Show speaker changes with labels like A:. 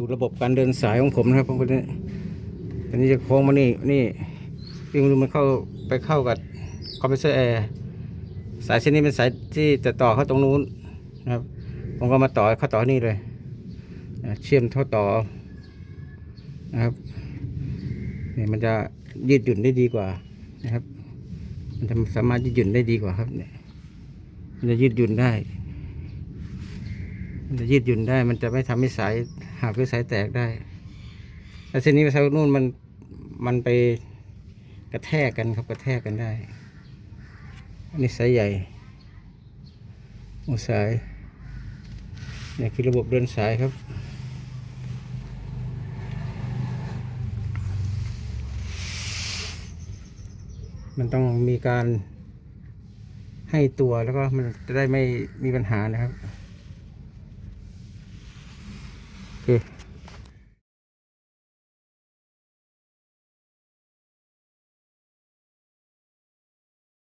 A: ดูระบบการเดินสายของผมนะครับผมคนนี้อันนี้จะโค้งมานี่นี่วิ่งดูมันเข้าไปเข้ากับคอมเพรสเซอร์แอร์สายเส้นนี้เป็นสายที่จะต่อเข้าตรงนู้นนะครับ ผมก็มาต่อเข้าต่อนี่เลยเชื่อมท่อต่อนะครับนี่มันจะยืดหยุ่นได้ดีกว่านะครับ มันจะสามารถยืดหยุ่นได้ดีกว่าครับเนี่ยมันจะยืดหยุ่นได้ มันจะยืดหยุ่นได้ มันจะไม่ทำให้สายหักหรือสายแตกได้แต่เส้นนี้ไปสายนู่นมันมันไปกระแทกกันครับกระแทกกันได้ อันนี้สายใหญ่หัวสายนี่คือระบบเดินสายครับมันต้องมีการให้ตัวแล้วก็มันจะได้ไม่มีปัญหานะครับ โอเค